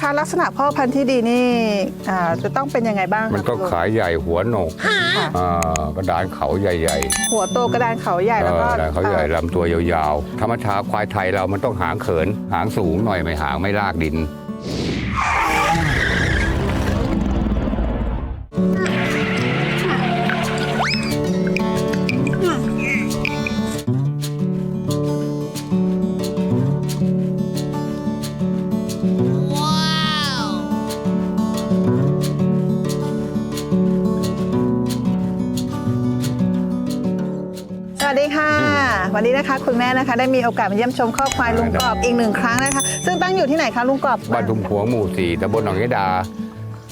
คะลักษณะพ่อพันธุ์ที่ดีนี่อ่าจะต้องเป็นยังไงบ้างคะมันต้องคุณลุง ขาใหญ่หัวโหนกค่ะ อ่ากระดานเขาใหญ่หัวโตกระดานเขาใหญ่ๆแล้วเอก็อกระดานเขาใหญ่อ่าลำตัวยาวๆ ธรรมชาติควายไทยเรามันต้องหางเขิน หางสูงหน่อยไม่หางไม่ลากดิน สวัสดีค่ะ วันนี้นะคะ คุณแม่นะคะ ได้มีโอกาสมาเยี่ยมชมข้อบควายลุงกรอบอีกหนึ่งครั้งนะคะ ซึ่งตั้งอยู่ที่ไหนคะลุงกรอบบ้านทุ่งพวงหมู่สี่ตำบลหนองยะดา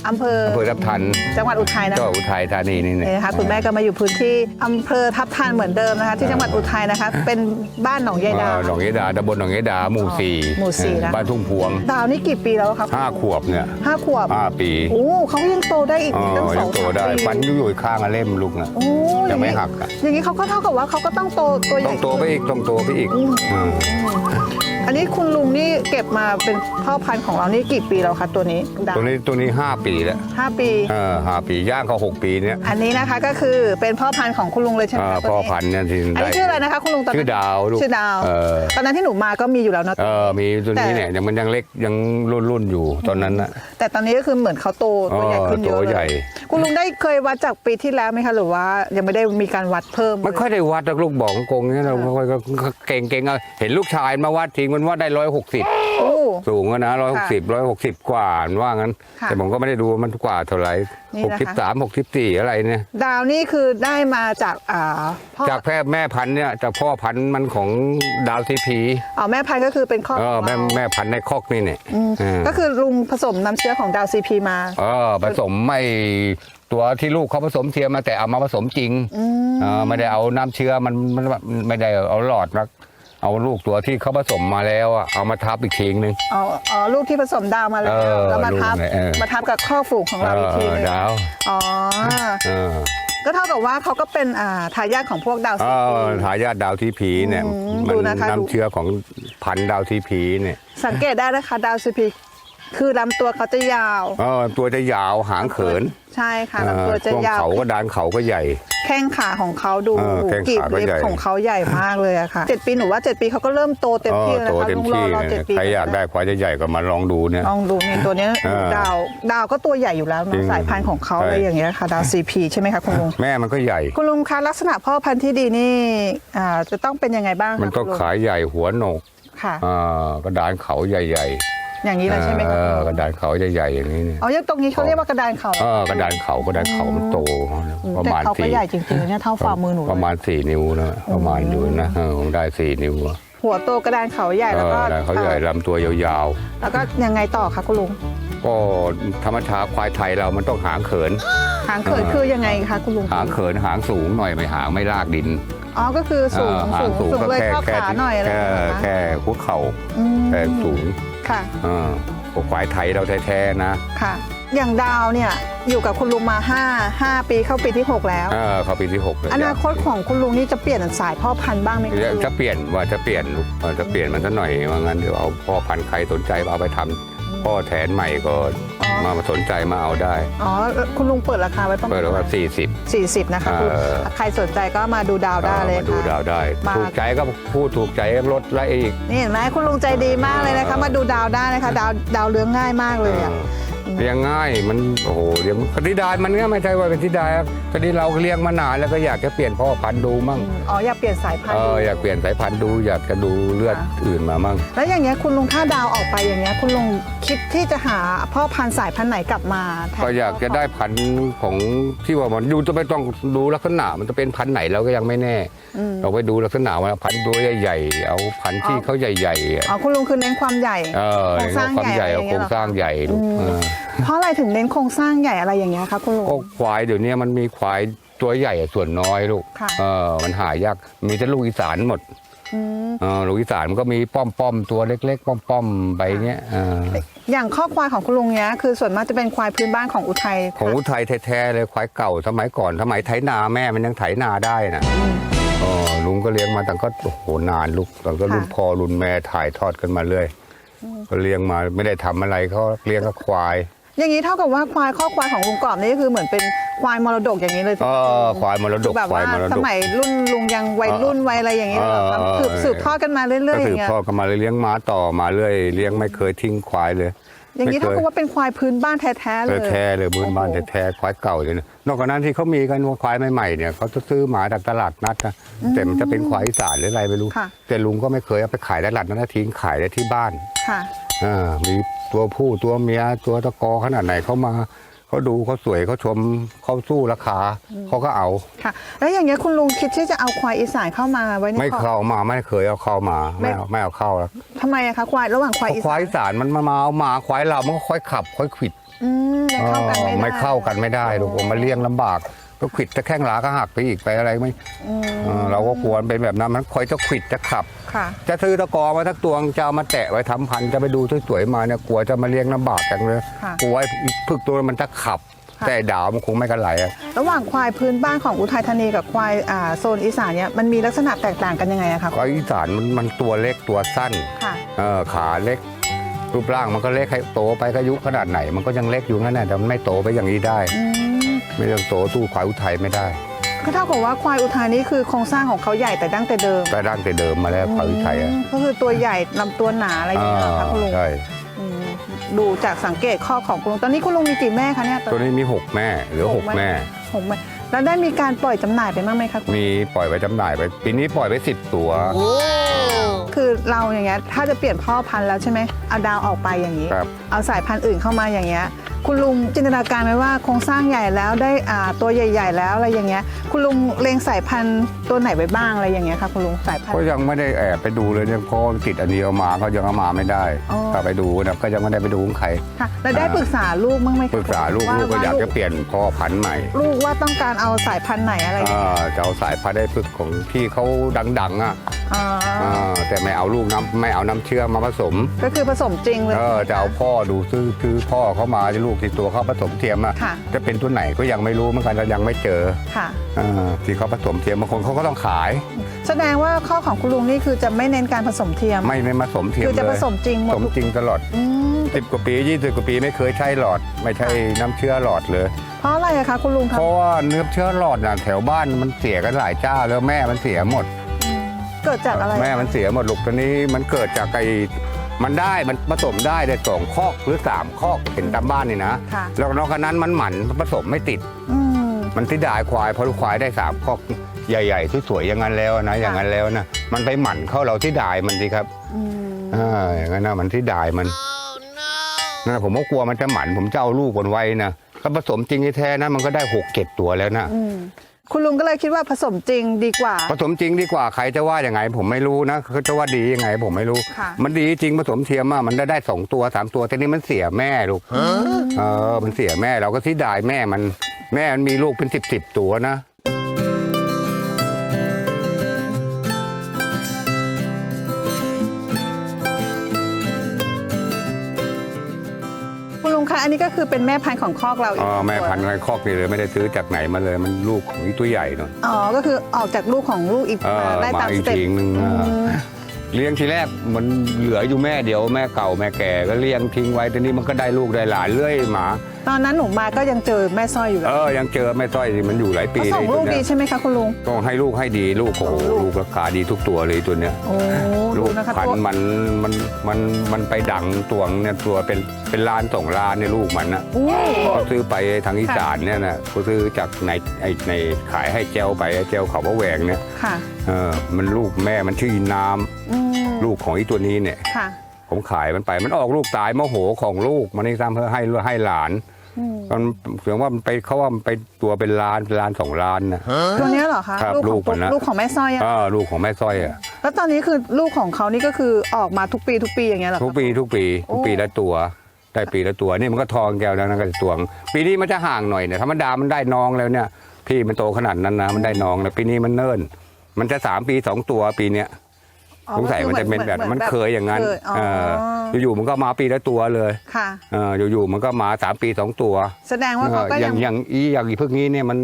อำเภออำเภอทับทันจังหวัดอุทัยนะก็คะอุทัยธานีนี่นี่เนี่ยนะคะคุณแม่ก็มาอยู่พื้นที่อำเภอทับทันเหมือนเดิมนะคะ ที่จังหวัดอุทัยนะคะ เป็นบ้านหนองยายดาเออหนองยะดาตำบลหนองยะดาหมู่สี่หมู่สี่นะ บ้านทุ่งพวงดาวนี่กี่ปีแล้วครับห้าขวบเนี่ยห้าขวบห้าปีโอ้เขายังโตได้อีกอ๋อตั้งสยัองงโตสามได้ปีฟันอยู่ข้างอะเล่มลูกน่ะโอ้ยังไม่อาหักอะ อย่างนี้เขาก็เท่ากับว่าเขาก็ต้องโตตัวใหต้ญ่องโตไปอีกต้องโตไปอีกอืม อืมอันนี้คุณลุงนี่เก็บมาเป็นพ่อพันธุ์ของเรานี่กี่ปีแล้วคะตัวนี้ดาวตัวนี้ตัวนี้ห้าปีแล้วห้าปี เออห้าปีย่างเขาหกปีเนี่ยอันนี้นะคะก็คือเป็นพ่อพันธุ์ของคุณลุงเลยใช่ไหมเอ่อคะตัวพ่อนี้พันธุ์เนี่ยที่อันได้นี้ชื่ออะไรนะคะคุณลุงตอนชื่อนั้นดาวลูกชื่อดาว เออตอนนั้นที่หนูมาก็มีอยู่แล้วเนอะเออมีตัวนี้แต่เนี่ยยังมันยังเล็กยังรุ่นรุ่นๆอยู่ตอนนั้นนะ แต่ตอนนี้ก็คือเหมือนเขาโตตัวใหญ่ขึ้นเยอ๋ออะตัวเลใหญ่ ยคุณลุงได้เคยวัดจากปีที่แล้วไหมคะหรือว่ายังไม่ได้มีการวัดเพิ่มไม่ค่อยได้วัดหรอกลูกบอกกงเนี่ยเราไม่ค่อยก็เก่งเก่งเอาเห็นลูกชายมาวัดทิ้งมันวัดได้ร้อยหกสิบโอ้ สูงอะนะร้อยหกสิบร้อยหกสิบกว่าว่างั้น ค่ะแต่ผมก็ไม่ได้ดูว่ามันกว่าเท่าไหร่นี่หกนะคะสิบสามหกสิบสี่อะไรเนี่ย ดาวนี่คือได้มาจากอ่าพ่อจากแพร่แม่พันธุ์เนี่ยจากพ่อพันธุ์มันของดาวทีพีอ๋อแม่พันธุ์ก็คือเป็นข้อเออแม่ของเราแม่พันธุ์ในคอกนี่เนี่ยอืมเออก็คือลุงผสมน้ำเชื้อของดาวซีพีมา เออผสมไม่ตัวที่ลูกเขาผสมเทียมมาแต่เอามาผสมจริงอืมเออไม่ได้เอาน้ำเชื้อมันมันไม่ได้เอาหลอดนะ เอาลูกตัวที่เขาผสมมาแล้วอะเอามาทับอีกทีนึง อ๋ออ๋อลูกที่ผสมดาวมาแล้วเออแล้วมาทับลูกเนี่ยเออ มาทับกับข้อฝูงของเราอีกทีเอนึองดาวอ๋อ เออก็เท่ากับว่าเขาก็เป็นอ่าทายาทของพวกดาวเอซีพีอทายาทดาวทีพีเนี่ยอืมมัดูนะคะดู น้ำเชื้อของพันธุ์ดาวทีพีเนี่ย สังเกตได้นะคะดาวซีพี คือลำตัวเขาจะยาวเออตัวจะยาวหางเขินใช่ค่ะเออลำตัวจะช่วงยาวเขาก็ดานเขาก็ใหญ่ แข้งขาของเขาดูเออแข้งกีบขาก็เล็บใหญ่ของเขาใหญ่มากเลยอะค่ะเจ็ดปีหนูว่าเจ็ดปีเขาก็เริ่มโตเต็มเอที่อแล้วโตนะคะเต็มลุงรอที่รอเจ็ดปีใครอยากได้ควายใหญ่ๆก็มาลองดูเนี่ยลองดูนี่ตัวเนี้ยเออดาวดาวก็ตัวใหญ่อยู่แล้วจริเนาะงสายพันธุ์ของเขาใช่อะไรอย่างเงี้ยค่ะดาวซีพีใช่ไหมคะคุณลุงแม่มันก็ใหญ่ คุณลุงคะลักษณะพ่อพันธุ์ที่ดีนี่อ่าจะต้องเป็นยังไงบ้างคะมันต้องคุณลุขาใหญ่หัวโหนกค่ะอ่ากระดานเขาใหญ่ อย่างนี้เลยใช่ไหมเอคะอกระดานเขาใหญ่ๆอย่างนี้เนี่ย อ๋อยังตรงนี้เขาเรียกว่ากระดานเขาเออกระดานเขากระดานเขามันโตอืมประแต่มาณเขาก็สี่ใหญ่จริงๆเนี่ยเท่าฝ่ามือหนูเลยประมาณสี่นิ้วนะประมาณอยู่นะเออคงได้สี่นิ้วอะหัวโตกระดานเขาใหญ่เอแล้วอก็กระดานเขาใหญ่ลำตัวยาวแล้วก็ยังไงต่อคะคุณลุงๆ ก็ธรรมชาติควายไทยเรามันต้องหางเขิน หางเขินคือยังไงคะคุณลุงหางเขินหางสูงหน่อยไม่หางไม่ลากดินอ๋อก็คือสูงเออหาสูงงสูงสูงก็เลยแค่เข้าแค่ขาหน่อยอะไรอแค่ย่างเงี้ยนะคะแค่หัวเข่าอืม แค่สูง ค่ะเออพวกควายไทยเราแท้ๆนะค่ะ อย่างดาวเนี่ยอยู่กับคุณลุงมา5 5ปีเข้าปีที่ 6 แล้ว เออเขาปีที่หกเลยอนาคตของคุณลุงนี่จะเปลี่ยนสายพ่อพันธุ์บ้างไหมคะจะจะเปลี่ยนว่าจะเปลี่ยนลูกว่าจะเปลี่ยนมันสักหน่อยว่างั้นเดี๋ยวเอาพ่อพันธุ์ใครสนใจเอาไปทำ พ่อแทนใหม่ก็มาสนใจมาเอาได้ อ๋อ คุณลุงเปิดราคาไว้ประมาเปิณดแล้วว่าสี่สิบ40นะคะเออคือใครสนใจก็มาดูดาวได้เลยมาดูค่ะดาวได้มาถูกใจก็พูดถูกใจก็ลดไล่อีก นี่เห็นไหมคุณลุงใจดีมากเลยนะคะ มาดูดาวได้นะคะ ดาวดาวเลี้ยงง่ายมากเลยอะ เลี้ยงง่ายมันโอ้โหเลี้ยงคดีดายมันก็ไม่ใช่ว่าเป็นที่ดายครับคดีเราเลี้ยงมานานแล้วก็อยากจะเปลี่ยนพ่อพันธุ์ดูมั่งอ๋ออยากเปลี่ยนสายพันเอธุ์ออยากเปลี่ยนสายพันธุ์ดูอยากจะดูเลือดค่ะอื่นมามั่งแล้วอย่างเงี้ยคุณลุงถ้าดาวออกไปอย่างเงี้ยคุณลุงคิดที่จะหาพ่อพันธุ์สายพันธุ์ไหนกลับมาแทนก็อยากจะได้พันธุ์ของที่ว่ามันดูจะไม่ต้องดูลักษณะมันจะเป็นพันธุ์ไหนเราก็ยังไม่แน่อืมเราไปดูลักษณะว่าพันธุ์ตัวใหญ่ๆเอาพันธุ์ที่เขาใหญ่ๆอะอ๋อคุณลุงคือเน้นความใหญ่เออโครงสร้างความใหญ่ใหญ่เอาอะไรอย่างเงี้โครยงสร้างใหญ่ลูกอืมเออเพราะอะไรถึงเน้นโครงสร้างใหญ่อะไรอย่างเงี้ยคะคุณลุง ก็ควายเดี๋ยวนี้มันมีควายตัวใหญ่ส่วนน้อยลูก ค่ะ เออมันหายาก มีแต่ลูกอีสานหมด อืมเออลูกอีสานมันก็มีป้อมๆตัวเล็กๆป้อมๆไปเงี้ยเอออย่างข้อควายของคุณลุงเนี้ยคือส่วนมากจะเป็นควายพื้นบ้านของอุทัยของอุทัยแท้ๆเลยควายเก่าสมัยก่อนสมัยไถนาแม่มันยังไถนาได้นะเออลุงก็เลี้ยงมาตั้งก็โอ้โหนานลูกตั้งก็รุ่นพ่อรุ่นแม่ถ่ายทอดกันมาเรื่อย ก็เลี้ยงมาไม่ได้ทำอะไรเขาเลี้ยงก็ควาย อย่างนี้เท่ากับว่าควายข้อควายของลุงกรอบนี่ก็คือเหมือนเป็นควายมรดกอย่างนี้เลยใช่ก็ไหมควายมรดกแบบควาว่ายมรสดกมัยรุ่นลุงยังวัยรุ่นวัยอะไรอย่างนี้เหรอครับเออสืบสืบทอดกันมาเรื่อยๆก็อสืย่าบงเงี้ยทอดกันมาเลยเลี้ยงม้าต่อมาเรื่อยเลี้ยงไม่เคยทิ้งควายเลย อย่างนี้ไม่เท่าเคยกับว่าเป็นควายพื้นบ้านแท้ๆเลยแท้ๆเลยบืนบ้านโอ้โหแท้ๆควายเก่าเลยนะนอกจากนั้นที่เขามีกันว่าควายใหม่ๆเนี่ยเขาจะซื้อหมาจากตลาดนัดนะแต่มันจะเป็นควายอีสานหรืออะไรไม่รู้ค่ะแต่ลุงก็ไม่เคยเอาไปขายตลาดนัดนะทิ้งขายได้ที่บ้านค่ะอ่ามีตัวผู้ตัวเมียตัวตะกอขนาดไหนเขามา เขาดูเขาสวยเขาชมเขาสู้ราคาเขาก็เอาค่ะ แล้วอย่างเงี้ยคุณลุงคิดที่จะเอาควายอีสานเข้ามาไว้ในไม่ครอบเข้ามาไม่เคยเอาเข้ามาไม่เอาไม่เอาเข้าแล้วทำไมอะคะควายระหว่างควายอีควาสายนอีสานมันมามาเอามาควายเรามันก็ค่อยขับ ค่อยขวิดอืมยังเข้ากันไม่เออได้ ไม่เข้ากันไม่ได้ลูกผมมาเลี้ยงลำบาก ก็ขวิดจะแข้งหลาก็หักไปอีกไปอะไรไม่อืมเออเราก็กลัวมันเป็นแบบนั้นมันคอยจะขวิดจะขับ ค่ะ จะซื้อตะกอมาทักตัวงจะเอามาแตะไว้ทำพันธุ์จะไปดูสวยๆมาเนี่ยกลัวจะมาเลี้ยงลำบากจังเลยค่ะกลัวไอ้พึกตัวมันจะขับ ค่ะ แต่ดาวมันคงไม่กันไหลอะระหว่างควายพื้นบ้านของอุทัยธานีกับควายอ่าโซนอีสานเนี่ยมันมีลักษณะแตกต่างกันยังไงอะคะควายอีสานมันมันตัวเล็กตัวสั้นค่ะ เออขาเล็ก รูปร่างมันก็เล็กให้โตไปก็อายุขนาดไหน มันก็ยังเล็กอยู่นั่นแหละแต่มันไม่โตไปอย่างนี้ได้ อืม ไม่ต้องโตสู้ควายอุทัยไม่ได้ก็เท่ากับว่าควายอุทัยนี่คือโครงสร้างของเขาใหญ่แต่ดั้งแต่เดิมแต่ดั้งแต่เดิมมาแล้วควายอุทัยอะอืมก็คือตัวใหญ่ลำตัวหนาอะไรอย่างเงี้ยเหรอคะคุณลุงใช่อืมดูจากสังเกตข้อของคุณลุงตอนนี้คุณลุงมีกี่แม่คะเนี่ยตัวนี้มีหกแม่เหลือหกแม่ หกแม่แล้วได้มีการปล่อยจำหน่ายไปบ้างไหมคะคุณมีปล่อยไปจำหน่ายไปปีนี้ปล่อยไปสิบตัว คือเราอย่างเงี้ยถ้าจะเปลี่ยนพ่อพันธุ์แล้วใช่ไหมเอาดาวออกไปอย่างนี้ ครับเอาสายพันธุ์อื่นเข้ามาอย่างเงี้ยคุณลุงจินตนาการไหมว่าโครงสร้างใหญ่แล้วได้อ่าตัวใหญ่ ๆ แล้วอะไรอย่างเงี้ยคุณลุงเลงสายพันธุ์ตัวไหนไว้บ้างอะไรอย่างเงี้ยคะคุณลุงสายพันก็ธุ์ยังไม่ได้แอบไปดูเลยเนี่ยเพราะติดอันนี้เอามาก็ยังเอามาไม่ได้อ๋อ ถ้าไปดูนะก็ยังไม่ได้ไปดูของใคร ค่ะแล้วได้ปรึกษาลูกบ้างไหมคะปรึกษาลูกว่ลูกก็อยากว่จะเปลี่ยนพ่อพันธุ์ใหม่ลูกว่าต้องการเอาสายพันธุ์ไหนอะไรอย่างอ่าเงี้ยจะเอาสายพันธุ์ได้พึกของที่เขาดังๆอะอ่า อ่าแต่ไม่เอาลูกน้ำไม่เอาน้ำเชื่อมมาผสม ก็คือผสมจริงเลย เออจะเอาพ่อดูซื้อซื้อพ่อเขามาที่ลูกที่ตัวเขาผสมเทียมอะค่ะ จะเป็นตัวไหนก็ยังไม่รู้เหมือนกันเรายังไม่เจอค่ะอ่าที่เขาผสมเทียมบางคนเขาก็ต้องขาย แสดงว่าข้อของคุณลุงนี่คือจะไม่เน้นการผสมเทียม ไม่ไม่มาผสมเทียมคือจะเลผยสมจริงหมผดสมทุกจริงตลอดอืมสิบกว่าปียี่สิบกว่าปีไม่เคยใช้หลอด ไม่ใช่น้ำเชื้อหลอดเลย เพราะอะไรอะคะคุณลุงคะเพราะว่าเนื้อเชื้อหลอดน่ะแถวบ้านมันเสียกันหลายเจ้าแล้วแม่มันเสียหมดอืม เกิดจากอะไรแม่มันเสียหมดลูกตอนนี้มันเกิดจากไอ้มันได้มันผสมได้ได้สองคอกหรือสามคอกเห็นตามบ้านนี่นะค่ะแล้วนอกจากนั้นมันหมันผสมไม่ติดอืมมันที่ดายควายเพราะลูกควายได้สามคอกใหญ่ๆสวยๆอย่างนั้นแล้วนะอย่างนั้นแล้วนะมันไปหมั่นเข้าเราที่ดายมันสิครับอืมอ่าอย่างนั้นนะมันที่ดายมันนะผมก็กลัวมันจะหมันผมจะเอาลูกมันไว้นะก็ผสมจริงแท้ๆนะมันก็ได้หกเจ็ดตัวแล้วนะอืม คุณลุงก็เลยคิดว่าผสมจริงดีกว่า ผสมจริงดีกว่าใครจะว่าอย่างไง ผมไม่รู้นะเขาจะว่าดียังไง ผมไม่รู้ ค่ะ มันดีจริงผสมเทียมอะมันได้ได้สองตัวสามตัวแต่นี่มันเสียแม่ลูกเออมันเสียแม่เราก็ที่ดายแม่มัน แม่มันมีลูกเป็นสิบสิบตัวนะ อันนี้ก็คือเป็นแม่พันธุ์ของคอกเราอีอ๋กอแม่ตัวพันธุ์ไว้คอกนี่เลยไม่ได้ซื้อจากไหนมาเลยมันลูกของอีตัวใหญ่เนาะอ๋อก็คือออกจากลูกของลูกอีกเออมาได้มาตามอีสกเต็ป ทีนึงอือ่ามเลี้ยงทีแรกมันเหลืออยู่แม่เดียวแม่เก่าแม่แก่ก็เลี้ยงทิ้งไว้ทีนี้มันก็ได้ลูกได้หลานเรื่อยมา ตอนนั้นหนูมาก็ยังเจอแม่สร้อยอยู่เลเอยอยังเจอแม่ต้อยที่มันอยู่หลายปีเขาส่งเลยลูตัวกดีเนี้ยใช่ไหมคะคุณลุง ต้องให้ลูกให้ดีลูกโอ้โหลูกลูกราคาดีทุกตัวเลยตัวเนี้ย โอ้ลูดูกนะคะพันตัวธุ์มันมันมันมันไปดังตัวเนี่ยตัวเป็นเป็นล้านสองล้านในยลูกมันนะอู้เขาซื้อไปทางอีสานเนี่ยนะเขาซื้อจากในไอในขายให้เจลไปไอ้เจลเขาพระแหวงเนี่ยค่ะเออมันลูกแม่มันชื่ออินน้ำอืมลูกของอีตัวนี้เนี่ย ค่ะ ผมขายมันไปมันออกลูกตายโมโหของลูกมันนี่ซ้ำเพื่อให้ให้หลาน อืมมันเสียงว่ามันไปเขาว่ามันไปตัวเป็นล้านเป็นล้านสองล้านนะ ตัวเนี้ยเหรอคะครับลูกลูขกองมันนะ ลูกของแม่สร้อยอะเออลูกของแม่สร้อยอะแล้วตอนนี้คือลูกของเขานี่ก็คือออกมาทุกปีทุกปีอย่างเงี้ยเหรอคะ ทุกปีทุกปีทุกปีโอ้ละตัว ได้ปีละตัวนี่มันก็ทองแก้วแล้วนะก็จะตวงปีนี้มันจะห่างหน่อยเนี่ยธรรมดามันได้น้องแล้วเนี่ยพี่มันโตขนาดนั้นนะมันได้น้องแล้วปีนี้มันเนิ่น มันจะสามปีสองตัวปีเนี้ย อ๋อสงสัยมันจะเป็นแบบหมันเคยอย่างนั้นเคยอ๋อเอออยู่ๆมันก็มาปีละตัวเลยค่ะ เอออยู่ๆมันก็มาสามปีสองตัวแสดงว่าเขาก็อยัย่างงอย่างอีอย่างอีพวกนี้เนี่ยมัน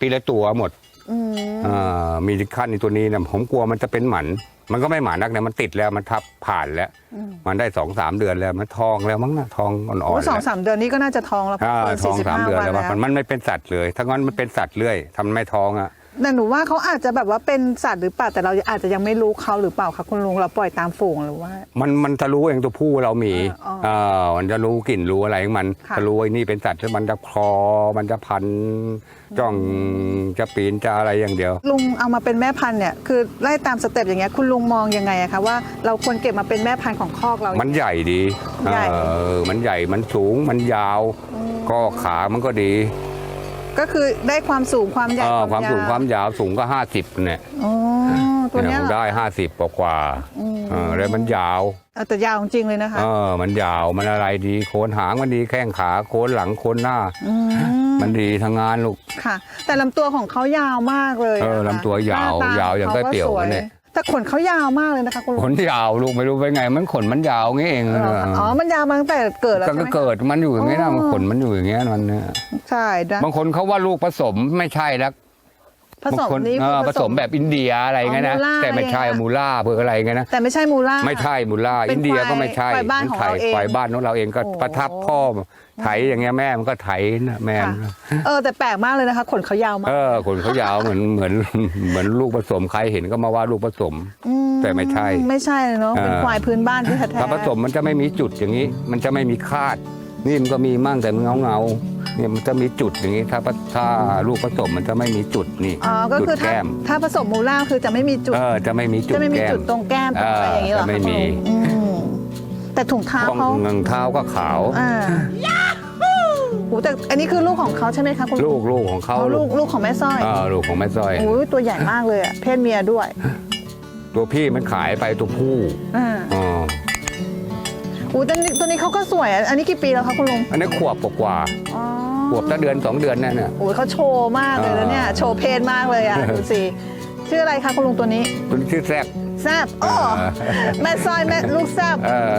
ปีละตัวหมดอืมอ่ามีขั้นในตัวนี้เนี่ยผมกลัวมันจะเป็นหมัน มันก็ไม่หมานักเนี่ยมันติดแล้วมันทับผ่านแล้วอืมมันได้สองสามเดือนแล้วมันทองแล้วมั้งนะทองอ่อนโอ้ๆสองแล้ว สามเดือนนี้ก็น่าจะท้องแล้วอ่าเกินทองสาม45เดือนแล้ววัมันมันไม่เป็นสัตว์เลย ถ้างั้นมันเป็นสัตว์เรื่อยทำไม่ท้องอะ แต่หนูว่าเขาอาจจะแบบว่าเป็นสัตว์หรือเปล่าแต่เราอาจจะยังไม่รู้เขาหรือเปล่าคะคุณลุงเราปล่อยตามฝูงหรือว่า มันมันจะรู้เองตัวผู้เรามีอ๋อเออมันจะรู้กลิ่นรู้อะไรของมันค่ะ จะรู้ไอ้นี่เป็นสัตว์ที่มันจะคลอมันจะพันจ้องจะปีนจะอะไรอย่างเดียว ลุงเอามาเป็นแม่พันธุ์เนี่ยคือไล่ตามสเต็ปอย่างเงี้ยคุณลุงมองยังไงอะคะว่าเราควรเก็บมาเป็นแม่พันธุ์ของคอกเรา มันใหญ่ดีใหญ่ เออมันใหญ่มันสูงมันยาว ก็ขามันก็ดี ก็คือได้ความสูงความใหญ่เออความสูงยความยาวสูงก็ห้าสิบเนี่ยอ๋อตัวเนี้ยผเหมรอ ได้ห้าสิบกว่าๆอืม เออแล้วมันยาวเออแต่ยาวจริงๆเลยนะคะเออมันยาวมันอะไรดีโคนหางมันดีแข้งขาโคนหลังโคนหน้า มมันดีทั้งงานลูก ค่ะ แต่ลำตัวของเขายาวมากเลยเออนะคะลำตัวยาวหน้ตยาวอย่างขก๋วยเตี๋ยวสเนี่ย แต่ขนเขายาวมากเลยนะคะคุณลุงขนยาวลูกไม่รู้เป็นไง มันขนมันยาวงี้เองเหรอคะอ๋อ มันยาวมาตั้งแต่เกิดแล้วก็ใช่ไหม เกิดมันอยู่อย่างนี้นะอ๋อ มันขนมันอยู่อย่างเงี้ยมันเนี่ยใช่นะบางคนเขาว่าลูกผสมไม่ใช่แล้วผสมบางคนนี้เอคือ อผสมแบบอินเดียอะไรเงี้ยนะ อ๋อมูล่าแต่ไม่ใช่อะไรเงี้ยมูล่าเพื่ออะไรเงี้ยนะ แต่ไม่ใช่มูล่า ไม่ใช่มูล่าเป็นอินเดียก็ไม่ใช่ควายบ้านของเราเองควายบ้านของเราเองก็โอ้ ประทับพ่อ ไถอย่างเงี้ยแม่มันก็ไถนะแม่ค่ะมันเออแต่แปลกมากเลยนะคะขนเขายาวมากเออขนเขายาวเหมือนเหมือนเหมือนลูกผสมใครเห็นก็มาว่าลูกผสมมแต่ไม่ใช่ ไม่ใช่เนาะเป็นเออควายพื้นบ้านที่แท้ๆถ้าผสมมันจะไม่มีจุดอย่างนี้ มันจะไม่มีคาด นี่มันก็มีมั่งแต่มันเงาเงาๆเนี่ยมันจะมีจุดอย่างนี้ถ้าถ้าลูกผสมมันจะไม่มีจุดนี่อ๋อก็จุดคือถ้าแก้มถ้าผสมมูล่าคือจะไม่มีจุดเออจะไม่มีจุดจะไม่มีแก้มจุดตรงแก้มตรงอะไรอย่างนี้เหรอเออจะไม่มีคะคุณลุงอืมแต่ถุงเท้าต้องเขาเงเท้าก็ขาวอ่า โอ้แต่อันนี้คือลูกของเขาใช่ไหมคะคุณลูกลูกของเขาอ๋อลูกลูกของแม่สร้อยเออลูกของแม่สร้อย โอ้ยตัวใหญ่มากเลยอะเพศเมียด้วยตัวพี่มันขายไปตัวผู้อ่าอ๋อโอ้ยตัวนี้ตัวนี้เขาก็สวยอะอันนี้กี่ปีแล้วคะคุณลุงอันนี้ขวบกว่าอ๋อๆขวบตั้งเดือนสองเดือนนั่นน่ะ โอ้ยเขาโชว์มากเลยนะเนี่ยอ่าโชว์เพศมากเลยอะดูสิชื่ออะไรคะคุณลุงตัวนี้ ตัวนี้ชื่อแซก แซบโอ้แม่สร้อยแม่ลูกแซบเออ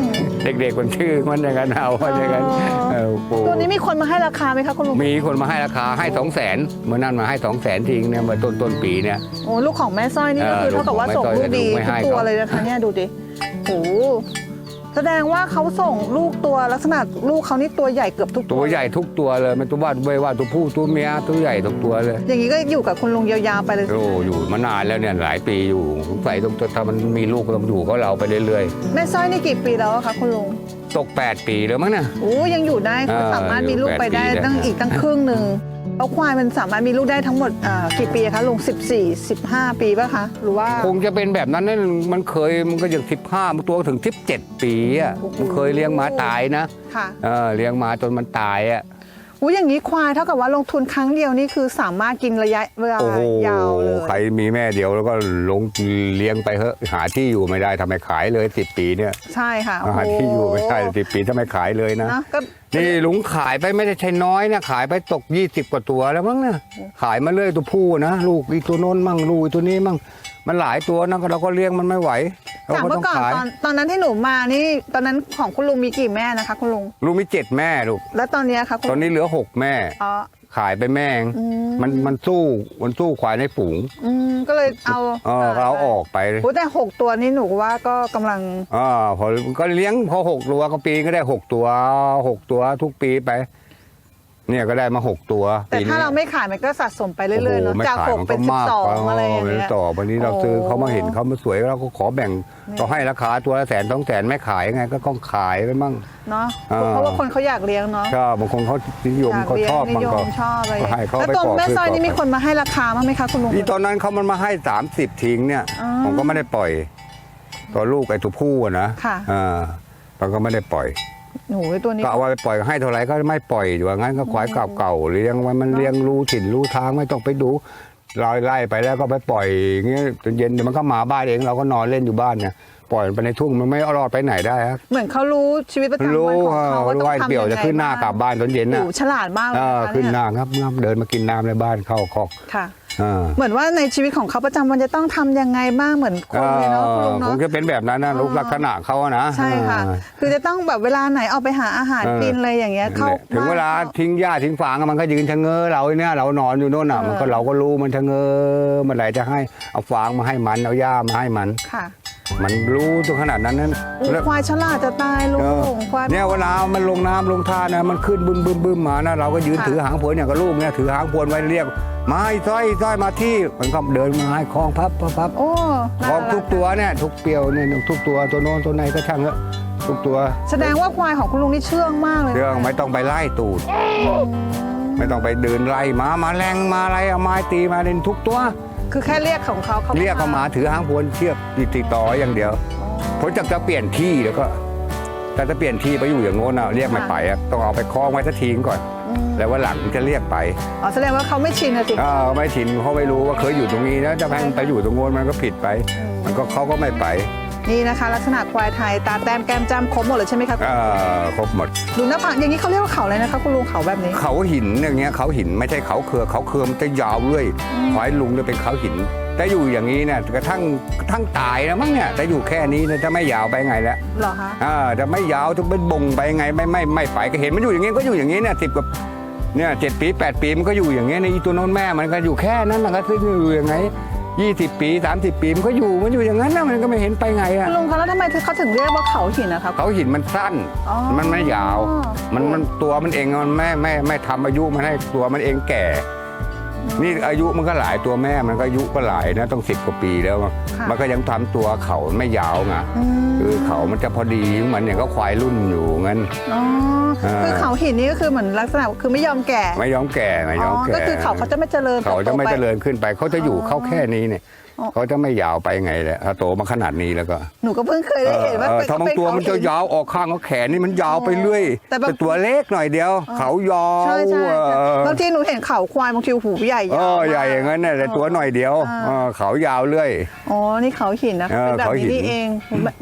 ม เด็กๆคนชื่อมันอย่างนั้นเอาว่าอย่างนั้นอ๋อเออโอ้ตัวนี้มีคนมาให้ราคาไหมคะคุณลุงมีคนมาให้ราคาให้สองแสนเมื่อนั้นมาให้สองแสนทิ้งเนี่ยเมื่อต้นต้นปีเนี่ยโอ้ลูกของแม่สร้อยนี่ก็คือเออเท่ากับว่าลูกส่ของงแม่ลูกดีสร้อยไม่ให้ทุกตัวเขาเลยนะคะเนี่ยดูดิโอ้ แสดงว่าเขาส่งลูกตัวลักษณะลูกเขานี่ตัวใหญ่เกือบทุกตัวตัวใหญ่ทุกตัวเลยไม่ตัวว่าไม่ว่าตัวผู้ตัวเมียตัวใหญ่ทุกตัวเลย อย่างนี้ก็อยู่กับคุณลุงยาวๆไปเลยโอ้อยู่มานานแล้วเนี่ยหลายปีอยู่สงสัยต้องถ้ามันมีลูกต้องอยู่เขาเราไปเรื่อยแม่สร้อยนี่กี่ปีแล้วอะคะคุณลุงๆตก 8 ปีแล้วมั้งน่ะโอ้ยังอยู่ได้เขาอ่าสามารถมีลูกไปได้อยู่แปดปีได้ตั้งอีกตั้งครึ่งหนึ่ง เอาควายมันสามารถมีลูกได้ทั้งหมดอ่ากี่ปีคะลุง14 15 ปีป่ะคะหรือว่า คงจะเป็นแบบนั้นนั่นมันเคยมันก็อย่างสิบห้าตัวถึงสิบเจ็ดปีอะโอ้โห มันเคยเลี้ยงหมาตายนะค่ะ เออเลี้ยงหมาจนมันตายอะ อู้อย่างนี้ควายเท่ากับว่าลงทุนครั้งเดียวนี่คือสามารถกินระยะเวลาโอ้โหยาวเลยใครมีแม่เดียวแล้วก็ลงเลี้ยงไปเถอะหาที่อยู่ไม่ได้ทำไมขายเลยสิบปีเนี่ยใช่ค่ะหาที่อยู่ไม่ได้สิบปีทำไมขายเลยนะ นะก็ นี่ลุงขายไปไม่ได้ใช่น้อยนะขายไปตก 20 กว่าตัวแล้วมั้งเนี่ยขายมาเรื่อยตัวผู้นะ ลูกอีตัวโน้นมั่งลูกอีตัวนี้มั่ง มันหลายตัวนะเราก็เลี้ยงมันไม่ไหวเราจากก็เมื่ต้อองก่อนขายตอนตอนนั้นที่หนูมานี่ตอนนั้นของคุณลุงมีกี่แม่นะคะ คุณลุง ลูกมีเจ็ดแม่ลูกแล้วตอนเนี้ยคะคุณตอนนี้เหลือหกแม่ อ๋อ ขายไปแม่งอืม มันมันสู้มันสู้ควายในฝูงอืมก็เลยเอาเออก็เอาออกไปโอ้แต่หกตัวนี่หนูว่าก็กำลังอ่าพอก็เลี้ยงพอหกตัวก็ปีก็ได้หกตัวหกตัวทุกปีไป เนี่ยก็ได้มาหกตัวแต่ปีถ้านี้เราไม่ขายมันก็สะสมไปเรื่อยๆเนาะโโไม่จากขายหกมันเป็นสิบมากสองอะไรอย่างเเงี้ย ต่อวันนี้เราโอ้ซื้อเขามาเห็นเขามาสวยเราก็ขอแบ่งเราให้ราคาตัวละแสนสองแสนไม่ขายไงก็ต้องขายไปมั่ง เนาะอ่า เพราะว่าคนเขาอยากเลี้ยงเนาะ ชอบบางคนเขานิยมอยากเขาเลี้ยชงอบนิบางยก็มชอบอะไรก็ให้เขาแล้วไปตอนก่อแม่ซื้อซอยก่อนี่มีคนมาให้ราคาบ้างไหมคะคุณลุงอีตอนนั้นเขามันมาให้ 30ทิ้งเนี่ย อ๋อผมก็ไม่ได้ปล่อย ตัวลูกไอ้ตัวผู้อะนะค่ะ อ่ามันก็ไม่ได้ปล่อย หนูตัวนี้ก็เอาไว้ปล่อยให้เท่าไหร่ก็ไม่ปล่อยอยู่ว่างั้นก็ควายเก่าๆเลี้ยงไว้มันเลี้ยงรู้ถิ่นรู้ทางไม่ต้องไปดูเราไล่ไปแล้วก็ไปปล่อยอย่างเงี้ยจนเย็นเดี๋ยวมันก็มาบ้านเองเราก็นอนเล่นอยู่บ้านเนี่ยพปล่อยมันไปในทุ่งมันไม่รอดไปไหนได้ครับเหมือนเขารู้ชีวิตประจำรู้วันของเออเขาว่ารู้ต้องว่าทำเปี่ยวยังจะไงขึ้นหน้ากลับบ้านตอนเย็นโอ้น่ะโหฉลาดมากเลเอยอนะคะขึ้นหเยน้าครับงับเดินมากินน้ำในบ้านเข้าคอกค่ะอ่า เหมือนว่าในชีวิตของเขาประจำวันจะต้องทำยังไงบ้างเหมือนคนเลยเนาะคุณลุงคเนาะงจะเป็นแบบนั้นนะลูกลักษณะเขาอะนะใช่ค่ะเออคือจะต้องแบบเวลาไหนออกไปหาอาหารเออกินอะไรอย่างเงี้ยเข้าถึงเวลาบ้นทิ้งหญ้าทิ้งฟางอะมันก็ยืนชะเง้อเราเนี่ยเรานอนอยู่โน่นอะเออมันก็เราก็รู้มันชะเง้อเมื่อไหร่จะให้เอาฟางมาให้มันเอาหญ้ามาให้มันค่ะ มันรู้จนขนาดนั้นนั้นอู้แล้วควายฉลาดจะตายลุเอองควาย เนี่ยเวลามันลงน้ำลงท่านะมันขึ้นบึ้มบึ้มบึ้มมานะเราก็ยืนค่ะ ถือหางพวนเนี่ยกับลูกเนี่ยถือหางพวนไว้เรียกมาไอ้สร้อยสร้อยมาที่มันก็เดินมาให้คล้องพับพับพับ โอ้คล้องน่ารัทุกตัวเนี่ยทุกเปลียวเนี่ยทุกตัวตัวโน้นตัวไหนก็ช่างเถอะทุกตัวแสดงว่าควายของคุณลุงนี่เชื่องมากเลยเรื่องไม่ต้องไปไล่ตูด ไม่ต้องไปเดินไล่หมามาแรงมาอะไรเอาไม้ตีมาเล่นทุกตัว คือแค่เรียกของเขาเขาเรียกเขามาถือหางพวนเชือกติดต่ออย่างเดียวผมจะจะเปลี่ยนที่แล้วก็แต่จะเปลี่ยนที่ไปอยู่อย่างโน้นน่ะเรียกไม่ไปอะต้องเอาไปคล้องไว้สักทีก่อนอืมแล้ววันหลังจะเรียกไปอ๋อแสดงว่าเขาไม่ชินนะสิเออไม่ชินเขาไม่รู้ว่าเคยอยู่ตรงนี้นะจะแพงไปอยู่ตรงโน้นมันก็ผิดไป มันก็เขาก็ไม่ไป นี่นะคะ ลักษณะควายไทยตาแต้มแก้มจ้ำครบหมดเลยใช่ไหมคะเออครบหมดดูหน้าผากอย่างนี้เขาเรียกว่าเขาอะไรนะคะ คุณลุงเขาแบบนี้ เขาหินอย่างเงี้ยเขาหินไม่ใช่เขาเครือเขาเครือมันจะยาวเรื่อยควายลุงเนี่ยเป็นเขาหิน แต่อยู่อย่างนี้เนี่ยกระทั่งกระทั่งตายแล้วมั้งเนี่ยแต่อยู่แค่นี้เนี่ยจะไม่ยาวไปไงแล้วเหรอคะอ่าจะไม่ยาวจะเป็นบ่งไปไงไม่ไม่ไม่ไปก็เห็นมันอยู่อย่างงี้ก็อยู่อย่างงี้เนี่ยสิบกว่าเนี่ยเจ็ดปีแปดปีมันก็อยู่อย่างเงี้ยในอีตัวโน้นแม่มันก็อยู่แค่นั้นมันก็ซึ่งอยู่ยังไง ยี่สิบปีสามสิบปีมันก็อยู่มันอยู่อย่างนั้นนะมันก็ไม่เห็นไปไงอะคุณลุงคะแล้วทำไมเขาถึงเรียกว่าเขาหินนะคะ เขาหินมันสั้น อ๋อมันไม่ยาว มันมันตัวมันเองมันไม่ไม่ไม่ทำอายุมันให้ตัวมันเองแก่ นี่อายุมันก็หลายตัวแม่มันก็อายุก็หลายนะต้องสิบกว่าปีแล้วค่ะมันก็ยังทำตัวเขาไม่ยาวไงอืมคือเขามันจะพอดีเหมือนอย่างก็ควายรุ่นอยู่งั้นอ๋อเออคือเขาหินนี่ก็คือเหมือนลักษณะคือไม่ยอมแก่ ไม่ยอมแก่ไม่ยอมแก่ก็คือเขาเขาจะไม่เจริญเขาจะไม่โตปเจริญขึ้นไปเขาจะอยู่อ๋อเขาแค่นี้เนี่ยอ๋อ เขาจะไม่ยาวไปไงแหละถ้าโตมาขนาดนี้แล้วก็ หนูก็เพิ่งเคยได้เห็นว่าเออเป็นถ้าบางเป็นตัวเขามันจะหิยาวออกข้างเขาแขนนี่มันยาวไปเรื่อยแต่บางตัวเล็กหน่อยเดียว เขายาวใช่ใช่เออบางทีหนูเห็นเขาควายบางทีหูใหญ่เอยาวอมากใหญ่อย่างนั้นเนี่ยแต่ตัวหน่อยเดียวอ่าเออเขายาวเรื่อยอ๋อนี่เขาหินนะคะเออเป็นแบบเขาหินี้นนี่เอง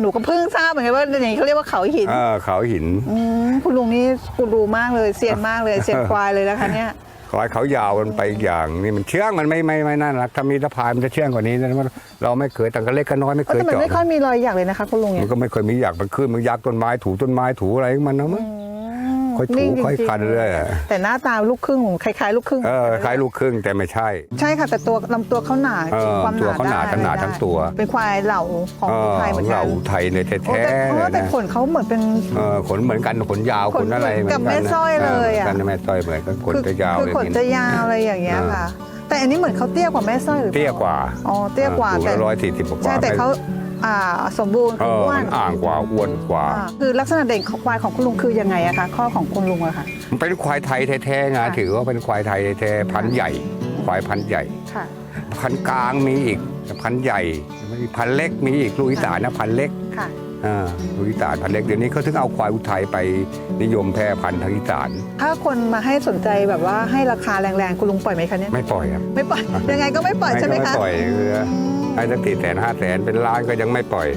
หนูก็เพิ่งทราบเหมือนกันว่าอย่างนี้เขาเรียกว่าเขาหินเออเขาหินอืมคุณลุงนี่กูรูมากเลยเซียนมากเลยเซียนควายเลยนะคะเนี่ย ขอให้เขายาวมันไปอย่างนี่มันเชื่องมันไม่ไม่ไม่น่ารักถ้ามีสะพายมันจะเชื่องกว่านี้นะมันเราไม่เคยแต่ก็เล็กก็น้อยไม่เคยแต่มันเจาะไม่ค่อยมีรอยหยักเลยนะคะคุณลุงมัเนี่ยนก็ไม่เคยมีหยักมันขึ้นมันยักต้นไม้ถูต้นไม้ถูอะไรของมันนะมั้ง ค่อยถูนิ่งจริงๆค่อยคันเรื่อยอะแต่หน้าตาลูกครึ่งคล้ายๆลูกครึ่งเออคล้ายลูกครึ่งแต่ไม่ใช่ ใช่ค่ะแต่ตัวลำตัวเขาหนาเออความหตัวนาเขาหนาได้ทั้งหนาได้ทั้งตัว เป็นควายเหล่าของเออไทยเหมือนกัเรานไทยในโอ้แท้แต่ๆเอเลอยแต่นะขนเขาเหมือนเป็น เออขนเหมือนกันขนยาวขขนนอะไรเหมือนกักับแม่สร้อยเลยอะ กันแม่สร้อยเหมือนกันขนจะยาวคือเลยขนจะยาวอะไรอย่างเงี้ยค่ะ แต่อันนี้เหมือนเขาเตี้ยกว่าแม่สร้อยหรือปล่เตี้ยกว่าอ๋อเตี้ยกว่าสูงแต่ ร้อยสี่สิบกว่าใช่แต่เขาอ่า สมบูรณ์เอคือออ้วมันนอ่างกว่าอ้วนกว่า อ่าคือลักษณะเด่นของควายของคุณลุงคือยังไงอะคะข้อของคุณลุงอะค่ะ มันเป็นควายไทยแท้ๆไงค่ะ ถือว่าเป็นควายไทยแท้ๆพันธุ์ใหญ่ ควายพันธุ์ใหญ่ ค่ะ พันธุ์กลางมีอีกพันธุ์ใหญ่มีพันธุ์เล็กมีอีกลูกอีสานนะพันธุ์เล็กค่ะ อ่าลูกอีสานพันธุ์เล็กเดี๋ยวนี้เขาถึงเอาควายอุทัยไปนิยมแพร่พันธุ์ทางอีสานถ้าคนมาให้สนใจแบบว่าให้ราคาแรงๆ คุณลุงปล่อยไหมคะเนี่ยไม่ปล่อยครับ ไม่ปล่อยยังไงก็ไม่ปล่อยใช่ไหมไม่คะปล่อยคือ ให้สักสี่แสนห้าแสนเป็นล้านก็ยังไม่ปล่อย